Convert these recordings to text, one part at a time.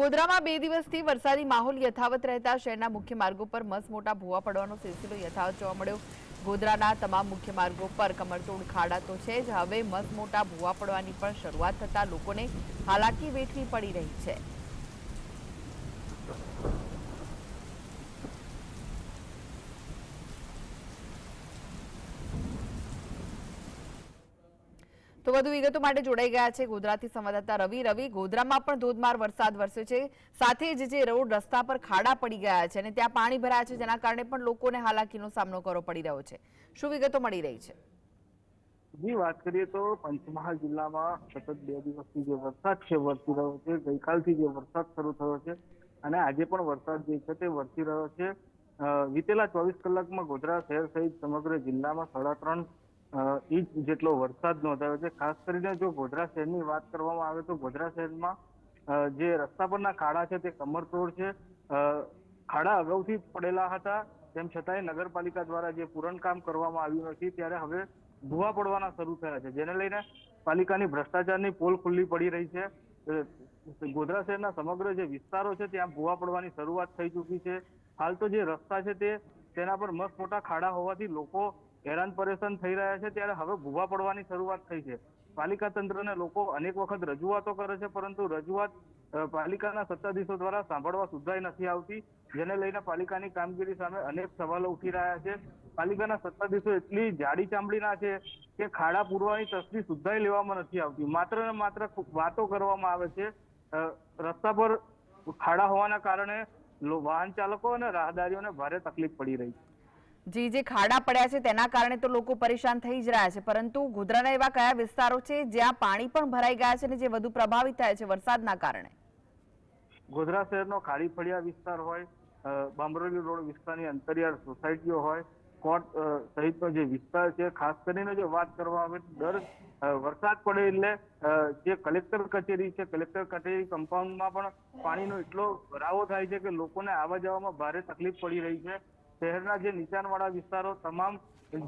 ગોધરામાં બે દિવસથી વરસાદી માહોલ યથાવત રહેતા શહેરના મુખ્ય માર્ગો પર મસમોટા ભૂવા પડવાનો સિલસિલો યથાવત જોવા મળ્યો. ગોધરાના તમામ મુખ્ય માર્ગો પર કમરતોડ ખાડા તો છે જ, હવે મસમોટા ભૂવા પડવાની પણ શરૂઆત થતાં લોકોને હાલાકી વેઠવી પડી રહી છે. તો વધુ વિગતો માટે જોડાઈ ગયા છે ગોધરાથી સંવાદદાતા રવિ. રવિ, ગોધરામાં પણ ધોધમાર વરસાદ વરસ્યો છે. સાથે જ જે રોડ રસ્તા પર ખાડા પડી ગયા છે અને ત્યાં પાણી ભરાયા છે, જેના કારણે પણ લોકોને હાલાકીનો સામનો કરવો પડી રહ્યો છે. શું વિગતો મળી રહી છે? જી વાત કરીએ તો પંચમહાલ જિલ્લામાં સતત બે દિવસથી જે વરસાદ છે, વરસી રહ્યો છે. ગઈકાલથી જે વરસાદ શરૂ થયો છે અને આજે પણ વરસાદ જે છે તે વરસી રહ્યો છે. વીતેલા ચોવીસ કલાકમાં ગોધરા શહેર સહિત સમગ્ર જિલ્લામાં સાડા ત્રણ ઇંચ જેટલો વરસાદ નોંધાયો છે. ખાસ કરીને જો ગોધરા શહેરની વાત કરવામાં આવે તો ગોધરા શહેરમાં જે રસ્તા પરના ખાડા છે તે કમરતોડ છે. ખાડા અગાઉથી પડેલા હતા. તેમ છતાંય નગરપાલિકા દ્વારા જે પૂરણકામ કરવામાં આવ્યું નથી, ત્યારે હવે ભૂવા પડવાના શરૂ થયા છે. જેને લઈને પાલિકાની ભ્રષ્ટાચારની પોલ ખુલ્લી પડી રહી છે. ગોધરા શહેરના સમગ્ર જે વિસ્તારો છે ત્યાં ભૂવા પડવાની શરૂઆત થઈ ચૂકી છે. હાલ તો જે રસ્તા છે તે, તેના પર મસ્ત મોટા ખાડા હોવાથી લોકો હેરાન પરેશાન થઈ રહ્યા છે, ત્યારે હવે ભૂવા પડવાની શરૂઆત થઈ છે. પાલિકા તંત્રને લોકો અનેક વખત રજૂઆતો કરે છે, પરંતુ રજૂઆત પાલિકાના સત્તાધીશો દ્વારા સાંભળવા સુધાઈ નથી આવતી, જેને લઈને પાલિકાની કામગીરી સામે અનેક સવાલો ઉઠી રહ્યા છે. પાલિકાના સત્તાધીશો એટલી જાડી ચામડીના છે કે ખાડા પૂરવાની તસ્દી સુદ્ધાય લેવામાં નથી આવતી. માત્ર ને માત્ર વાતો કરવામાં આવે છે. રસ્તા પર ખાડા હોવાના કારણે વાહન ચાલકો અને રાહદારીઓને ભારે તકલીફ પડી રહી છે. જી જે ખાડા પડ્યા છે તેના કારણે તો લોકો પરેશાન થઈ જ રહ્યા છે. પરંતુ ગોધરાના એવા કયા વિસ્તારો છે જ્યાં પાણી પણ ભરાઈ ગયા છે અને જે વધુ પ્રભાવિત થયા છે વરસાદના કારણે? ગોધરા શહેરનો ખાડી ફળિયા વિસ્તાર હોય બામરોલી રોડ વિસ્તારની અંતરિયાળ સોસાયટીઓ હોય કોર્ટ અ, સહિતનો જે વિસ્તાર છે ખાસ કરીને જો વાત કરવામાં આવે દર વરસાદ પડે એટલે જે કલેક્ટર કચેરી છે કલેક્ટર કચેરી કમ્પાઉન્ડમાં પણ પાણીનો એટલો ભરાવો થાય છે કે લોકોને આવવા જવામાં ભારે તકલીફ પડી રહી છે. શહેરના જે નીચાણવાળા વિસ્તારો તમામ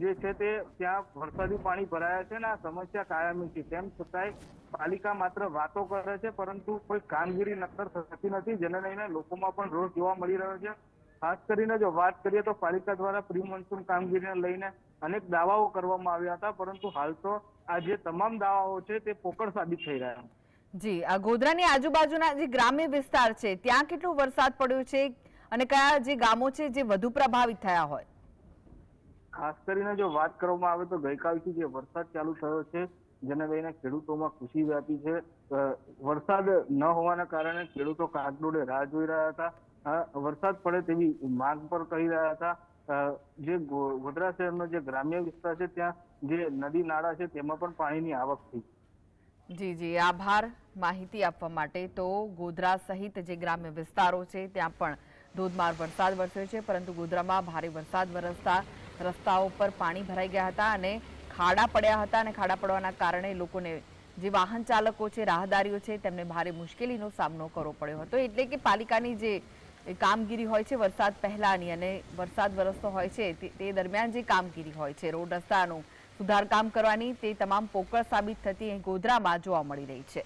જે છે તે ત્યાં વરસાદી પાણી ભરાયા છે ને આ સમસ્યા કાયમી છે. તેમ છતાંય પાલિકા માત્ર વાતો કરે છે, પરંતુ કોઈ કામગીરી નક્કર થતી નથી, જેને લઈને લોકોમાં પણ રોષ જોવા મળી રહ્યો છે. ખાસ કરીને જો વાત કરીએ તો પાલિકા દ્વારા પ્રી મોન્સૂન કામગીરીને લઈને અનેક દાવાઓ કરવામાં આવ્યા હતા, પરંતુ હાલ તો આ જે તમામ દાવાઓ છે તે પોકળ સાબિત થઈ રહ્યા છે. જી, આ ગોધરાની આજુબાજુના જે ગ્રામ્ય વિસ્તાર છે, ત્યાં કેટલો વરસાદ પડ્યો છે? અને કયા જે ગામો છે જે વધુ પ્રભાવિત થયા હોય? ખાસ કરીને જો વાત કરવામાં આવે તો ગઈકાલથી જે વરસાદ ચાલુ થયો છે જેને લઈને ખેડૂતોમાં ખુશી વ્યાપી છે. વરસાદ ન હોવાના કારણે ખેડૂતો કાગડોળે રાહ જોઈ રહ્યા હતા. વરસાદ પડે તેવી માંગ પર કહી રહ્યા હતા. જે ગોધરા શહેરનો જે ગ્રામ્ય વિસ્તાર છે ત્યાં જે નદી નાળા છે તેમાં પણ પાણીની આવક થઈ. જી જી. આભાર માહિતી આપવા માટે. તો ગોધરા સહિત જે ગ્રામ્ય વિસ્તારો છે ત્યાં પણ ધોધમાર વરસાદ વરસ્યો છે, પરંતુ ગોધરામાં ભારે વરસાદ વરસતા રસ્તાઓ પર પાણી ભરાઈ ગયા હતા અને ખાડા પડ્યા હતા અને ખાડા પડવાના કારણે લોકોને જે વાહન ચાલકો છે, રાહદારીઓ છે, તેમને ભારે મુશ્કેલીનો સામનો કરવો પડ્યો હતો. એટલે કે પાલિકાની જે કામગીરી હોય છે, વરસાદ પહેલાની અને વરસાદ વરસતો હોય છે, તે- દરમિયાન જે કામગીરી હોય છે, રોડ રસ્તાનું સુધાર કામ કરવાની તે તમામ પોકળ સાબિત થતી અહીં ગોધરામાં જોવા મળી રહી છે.